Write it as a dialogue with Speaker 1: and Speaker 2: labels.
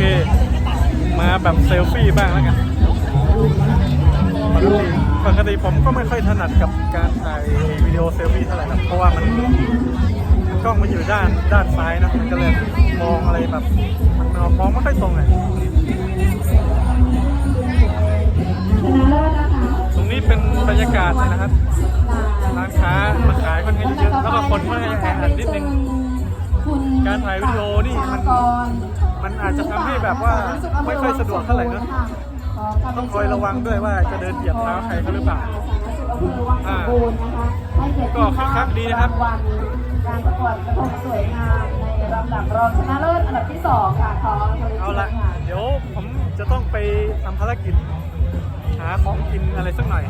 Speaker 1: เค มาแบบเซลฟี่บ้างแล้วกันปกติปกติผมก็ไม่ค่อยถนัดกับการถ่ายวิดีโอเซลฟี่เท่าไหร่ครับเพราะว่ามันกล้องมันอยู่ด้านด้านซ้ายนะมันก็เลยมองอะไรแบบมันมองไม่ค่อยตรงอะตรงนี้เป็นบรรยากาศนะครับร้านค้ามาขายค่อนข้างเยอะแล้วก็คนไการถ่ายวิดีโอนี่มันมันอาจจะทำให้แบบว่าไม่ค่อยสะดวกเท่าไหร่นะต้องคอยระวังด้วยว่าจะเดินเหยียบเท้าใครเขาหรือเปล่าอ่าก็คึกคักดีนะครับ
Speaker 2: การประกวดกระทงสวยงามในลำดับรองชนะเลิศอันดับที่สองค่ะของ
Speaker 1: เอาละเดี๋ยวผมจะต้องไปทำภารกิจ หาของกินอะไรสักหน่อย